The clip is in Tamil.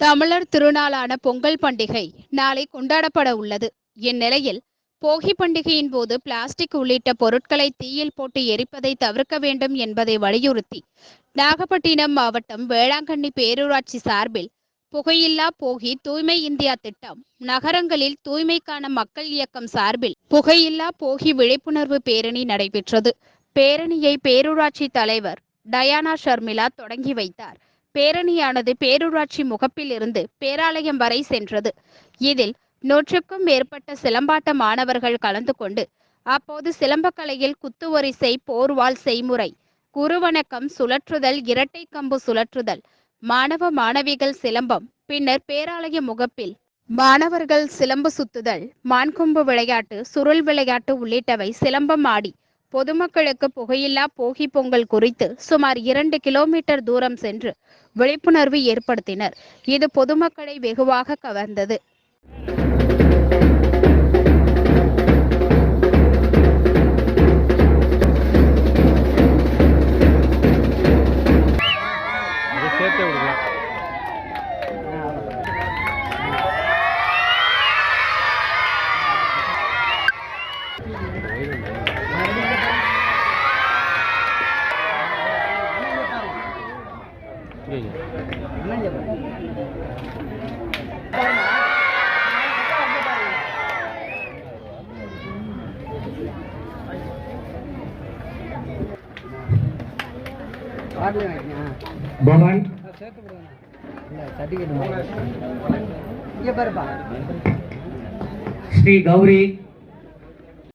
தமிழர் திருநாளான பொங்கல் பண்டிகை நாளை கொண்டாடப்பட உள்ளது. இந்நிலையில் போகி பண்டிகையின் போது பிளாஸ்டிக் உள்ளிட்ட பொருட்களை தீயில் போட்டு எரிப்பதை தவிர்க்க வேண்டும் என்பதை வலியுறுத்தி நாகப்பட்டினம் மாவட்டம் வேளாங்கண்ணி பேரூராட்சி சார்பில் புகையில்லா போகி தூய்மை இந்தியா திட்டம் நகரங்களில் தூய்மைக்கான மக்கள் இயக்கம் சார்பில் புகையில்லா போகி விழிப்புணர்வு பேரணி நடைபெற்றது. பேரணியை பேரூராட்சி தலைவர் டயானா ஷர்மிளா தொடங்கி வைத்தார். பேரணியானது பேரூராட்சி முகப்பில் இருந்து பேராலயம் வரை சென்றது. இதில் நூற்றுக்கும் மேற்பட்ட சிலம்பாட்ட மாணவர்கள் கலந்து கொண்டு அப்போது சிலம்பக்கலையில் குத்துவரிசை போர்வால் செய்முறை குருவணக்கம் சுழற்றுதல் இரட்டை கம்பு சுழற்றுதல் மாணவ மாணவிகள் சிலம்பம் பின்னர் பேராலய முகப்பில் மாணவர்கள் சிலம்பு சுத்துதல் மான்கொம்பு விளையாட்டு சுருள் விளையாட்டு உள்ளிட்டவை சிலம்பம் ஆடி பொதுமக்களுக்கு புகையில்லா போகி பொங்கல் குறித்து சுமார் இரண்டு கிலோமீட்டர் தூரம் சென்று விழிப்புணர்வு ஏற்படுத்தினர். இது பொதுமக்களை வெகுவாக கவர்ந்தது. விடுங்க பவன் இங்க பாருப்பா. ஸ்ரீ கௌரி.